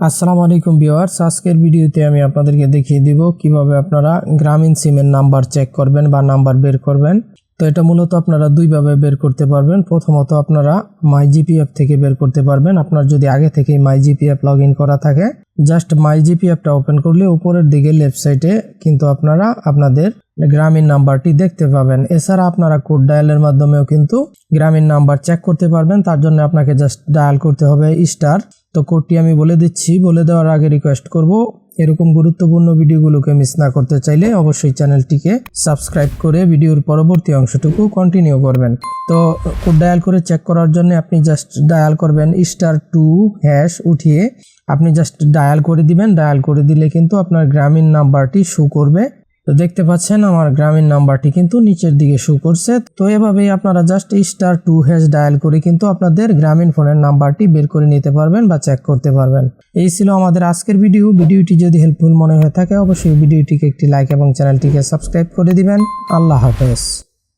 আসসালামু আলাইকুম ভিউয়ার্স, আজকের ভিডিওতে আমি আপনাদেরকে দেখিয়ে দিব কীভাবে আপনারা গ্রামীণ সিমের নাম্বার চেক করবেন বা নাম্বার বের করবেন। তো এটা মূলত আপনারা দুইভাবে বের করতে পারবেন। প্রথমত আপনারা মাই জিপি অ্যাপ থেকে বের করতে পারবেন। আপনার যদি আগে থেকেই মাই জিপি অ্যাপ লগ করা থাকে জাস্ট মাই জিপি অ্যাপটা ওপেন করলে উপরের দিকে লেফট সাইডে কিন্তু আপনারা আপনাদের গ্রামীণ নাম্বারটি দেখতে পাবেন। এছাড়া আপনারা কোড ডায়ালের মাধ্যমেও কিন্তু গ্রামীণ নাম্বার চেক করতে পারবেন। তার জন্য আপনাকে জাস্ট ডায়াল করতে হবে স্টার তো কোডটি আমি বলে দিচ্ছি। বলে দেওয়ার আগে রিকোয়েস্ট করব, এরকম গুরুত্বপূর্ণ ভিডিওগুলোকে মিস না করতে চাইলে অবশ্যই চ্যানেলটিকে সাবস্ক্রাইব করে ভিডিওর পরবর্তী অংশটুকু কন্টিনিউ করবেন। তো কোড ডায়াল করে চেক করার জন্য আপনি জাস্ট ডায়াল করবেন স্টার টু হ্যাশ উঠিয়ে আপনি জাস্ট ডায়াল করে দিবেন। ডায়াল করে দিলে কিন্তু আপনার গ্রামীণ নাম্বারটি শো করবে। তো দেখতে পাচ্ছেন আমার গ্রামীণ নাম্বারটি কিন্তু নিচের দিকে শো করছে। তো এভাবেই আপনারা just star two hash dial করে কিন্তু আপনাদের গ্রামীণ ফোনের নাম্বারটি বের করে নিতে পারবেন বা চেক করতে পারবেন। এই ছিল আমাদের আজকের ভিডিও ভিডিওটি যদি হেল্পফুল মনে হয়ে থাকে, অবশ্যই ভিডিওটিকে একটি লাইক এবং চ্যানেলটিকে সাবস্ক্রাইব করে দিবেন। আল্লাহ হাফেজ।